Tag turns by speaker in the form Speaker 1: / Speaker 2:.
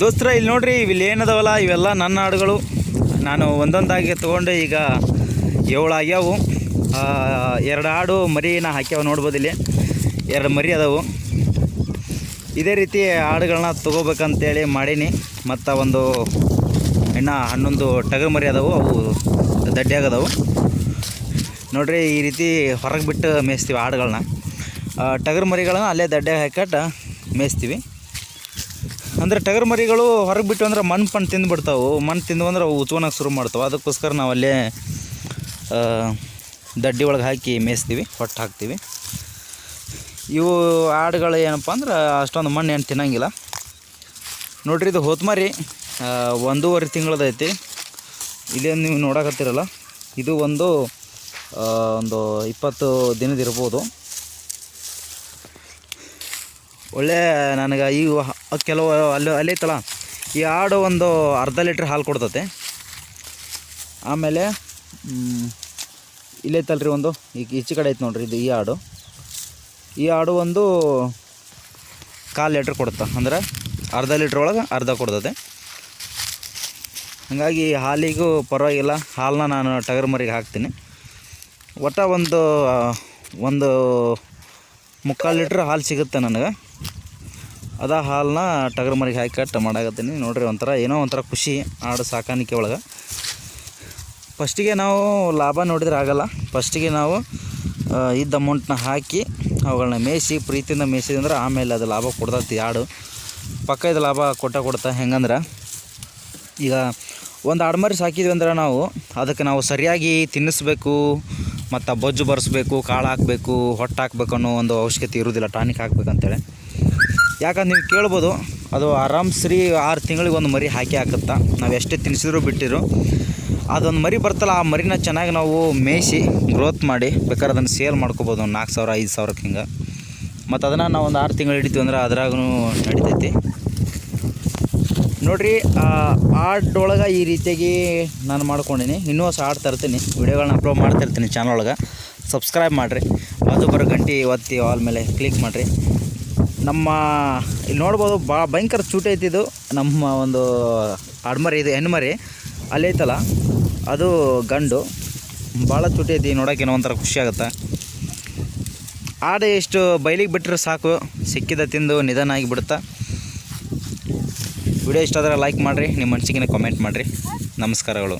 Speaker 1: ದೋಸ್ತರ, ಇಲ್ಲಿ ನೋಡ್ರಿ, ಇಲ್ಲಿ ಏನದವಲ್ಲ, ಇವೆಲ್ಲ ನನ್ನ ಹಾಡುಗಳು. ನಾನು ಒಂದೊಂದಾಗಿ ತೊಗೊಂಡು, ಈಗ ಏಳು ಆಗ್ಯಾವು. ಎರಡು ಹಾಡು ಮರಿನ ಹಾಕ್ಯಾವ ನೋಡ್ಬೋದು ಇಲ್ಲಿ. ಎರಡು ಮರಿ ಅದಾವು. ಇದೇ ರೀತಿ ಹಾಡುಗಳನ್ನ ತೊಗೋಬೇಕಂತೇಳಿ ಮಾಡೀನಿ. ಮತ್ತು ಒಂದು, ಇನ್ನು ಹನ್ನೊಂದು ಟಗರ್ ಮರಿ ಅದಾವು, ಅವು ದಡ್ಡಿ ಆಗದವು ನೋಡ್ರಿ, ಈ ರೀತಿ ಹೊರಗೆ ಬಿಟ್ಟು ಮೇಯಿಸ್ತೀವಿ ಹಾಡುಗಳನ್ನ ಟಗರ್ ಮರಿಗಳನ್ನ ಅಲ್ಲೇ ದಡ್ಡೆ ಹಾಕಟ್ಟು ಮೇಯ್ಸ್ತೀವಿ. ಅಂದರೆ ಟಗರ್ ಮರಿಗಳು ಹೊರಗೆ ಬಿಟ್ಟು ಅಂದ್ರೆ ಮಣ್ಣು ಪಣ್ಣು ತಿಂದುಬಿಡ್ತಾವೆ ಮಣ್ಣು ತಿಂದು ಅಂದ್ರೆ ಅವು ಉಚ್ಕೊಳಕ್ಕೆ ಶುರು ಮಾಡ್ತಾವೆ. ಅದಕ್ಕೋಸ್ಕರ ನಾವು ಅಲ್ಲೇ ದಡ್ಡಿ ಒಳಗೆ ಹಾಕಿ ಮೇಯಿಸ್ತೀವಿ ಹೊಟ್ಟು ಹಾಕ್ತೀವಿ. ಇವು ಆಡುಗಳು ಏನಪ್ಪ ಅಂದ್ರೆ ಅಷ್ಟೊಂದು ಮಣ್ಣು ಏನು ತಿನ್ನಂಗಿಲ್ಲ. ನೋಡ್ರಿ ಇದು ಹೋತ್ಮರಿ ಒಂದೂವರೆ ತಿಂಗಳದೈತಿ. ಇಲ್ಲೇನು ನೀವು ನೋಡಕತ್ತಿರಲ್ಲ, ಇದು ಒಂದು ಒಂದು ಇಪ್ಪತ್ತು ದಿನದ ಇರ್ಬೋದು. ಒಳ್ಳೆ, ನನಗೆ ಈ ಕೆಲವು, ಅಲ್ಲಿ ಅಲ್ಲಿ ಈ ಆಡು ಒಂದು ಅರ್ಧ ಲೀಟ್ರ್ ಹಾಲು ಕೊಡ್ತತೆ. ಆಮೇಲೆ ಇಲ್ಲೈತಲ್ರಿ ಒಂದು ಈಗ ಈಚೆ ಕಡೆ ಐತೆ ನೋಡ್ರಿ ಇದು ಈ ಆಡು. ಈ ಆಡು ಒಂದು ಕಾಲು ಲೀಟ್ರ್ ಕೊಡುತ್ತೆ, ಅಂದ್ರೆ ಅರ್ಧ ಲೀಟ್ರ್ ಒಳಗೆ ಅರ್ಧ ಕೊಡ್ತದೆ ಹಾಗಾಗಿ ಹಾಲಿಗೂ ಪರವಾಗಿಲ್ಲ, ಹಾಲನ್ನ ನಾನು ಟಗರ್ ಮರಿಗೆ ಹಾಕ್ತೀನಿ. ಒಟ್ಟು ಒಂದು ಒಂದು ಮುಕ್ಕಾಲು ಲೀಟ್ರ್ ಹಾಲು ಸಿಗುತ್ತೆ ನನಗೆ. ಅದ ಹಾಲನ್ನ ಟಗರ್ ಮರಿಗೆ ಹಾಕಿ ಕಟ್ ಮಾಡಾಕತ್ತೀನಿ. ನೋಡ್ರಿ ಒಂಥರ ಏನೋ ಒಂಥರ ಖುಷಿ, ಆಡು ಸಾಕಾಣಿಕೆ ಒಳಗೆ. ಫಸ್ಟಿಗೆ ನಾವು ಲಾಭ ನೋಡಿದ್ರೆ ಆಗಲ್ಲ. ಫಸ್ಟಿಗೆ ನಾವು ಇದ್ದ ಅಮೌಂಟ್ನ ಹಾಕಿ ಅವುಗಳನ್ನ ಮೇಯಿಸಿ, ಪ್ರೀತಿಯಿಂದ ಅಂದ್ರೆ ಆಮೇಲೆ ಅದು ಲಾಭ ಕೊಡ್ತೈತಿ ಆಡು. ಪಕ್ಕ ಇದು ಲಾಭ ಕೊಟ್ಟ ಕೊಡ್ತಾ. ಹೆಂಗಂದ್ರೆ, ಈಗ ಒಂದು ಆಡ್ಮರಿ ಸಾಕಿದ್ವಿ ಅಂದ್ರೆ ನಾವು ಅದಕ್ಕೆ ನಾವು ಸರಿಯಾಗಿ ತಿನ್ನಿಸ್ಬೇಕು. ಮತ್ತು ಬೊಜ್ಜು ಬರೆಸ್ಬೇಕು, ಕಾಳು ಹಾಕಬೇಕು, ಹೊಟ್ಟೆ ಹಾಕ್ಬೇಕು ಅನ್ನೋ ಒಂದು ಅವಶ್ಯಕತೆ ಇರೋದಿಲ್ಲ ಟಾನಿಕ್ ಹಾಕ್ಬೇಕಂತೇಳಿ. ಯಾಕಂದ್ರೆ ನೀವು ಕೇಳ್ಬೋದು, ಅದು ಆರಾಮ್ ಸರಿ ಆರು ತಿಂಗಳಿಗೆ ಒಂದು ಮರಿ ಹಾಕಿ ಹಾಕುತ್ತಾ. ನಾವು ಎಷ್ಟೇ ತಿನ್ಸಿದ್ರು ಬಿಟ್ಟಿರು ಅದೊಂದು ಮರಿ ಬರ್ತಲ್ಲ, ಆ ಮರಿನ ಚೆನ್ನಾಗಿ ನಾವು ಮೇಯಿಸಿ ಗ್ರೋತ್ ಮಾಡಿ, ಬೇಕಾದ್ರೆ ಅದನ್ನು ಸೇಲ್ ಮಾಡ್ಕೋಬೋದು ಒಂದು ನಾಲ್ಕು ಸಾವಿರ, ಐದು ಸಾವಿರಕ್ಕೆ ಹಿಂಗೆ. ಮತ್ತು ಅದನ್ನು ನಾವು ಒಂದು ಆರು ತಿಂಗಳು ಹಿಡಿತೀವಿ ಅಂದ್ರೆ ಅದ್ರಾಗೂ ನಡಿತೈತಿ. ನೋಡ್ರಿ, ಆ ಆಡೊಳಗೆ ಈ ರೀತಿಯಾಗಿ ನಾನು ಮಾಡ್ಕೊಂಡೀನಿ. ಇನ್ನೂ ಹೊಸ ಹಾಡು ತರ್ತೀನಿ ವೀಡಿಯೋಗಳನ್ನ ಅಪ್ಲೋಡ್ ಮಾಡ್ತಿರ್ತೀನಿ ಚಾನಲ್ ಒಳಗೆ. ಸಬ್ಸ್ಕ್ರೈಬ್ ಮಾಡಿರಿ. ಅದು ಬರೋ ಗಂಟೆ, ಒತ್ತಿ ಆಲ್ ಮೇಲೆ ಕ್ಲಿಕ್ ಮಾಡಿರಿ. ನಮ್ಮ, ಇಲ್ಲಿ ನೋಡ್ಬೋದು ಭಾಳ ಭಯಂಕರ ಚೂಟಿ ಐತಿದು ನಮ್ಮ ಒಂದು ಆಡ್ಮರಿ ಇದು, ಹೆಣ್ಮರಿ. ಅಲ್ಲಿ ಐತಲ್ಲ, ಅದು ಗಂಡು. ಭಾಳ ಚೂಟಿ ಐತಿ, ನೋಡೋಕೆ ಏನೋ ಒಂಥರ ಖುಷಿ ಆಗುತ್ತೆ. ಆಡು ಎಷ್ಟು ಬೈಲಿಗೆ ಬಿಟ್ಟರೆ ಸಾಕು. ಸಿಕ್ಕಿದ ತಿಂದು ನಿಧಾನ ಆಗಿಬಿಡುತ್ತಾ. ವಿಡಿಯೋ ಇಷ್ಟ ಆದರೆ ಲೈಕ್ ಮಾಡಿರಿ ನಿಮ್ಮ ಮನಸ್ಸಿಗೆ ಕಮೆಂಟ್ ಮಾಡಿರಿ. ನಮಸ್ಕಾರಗಳು.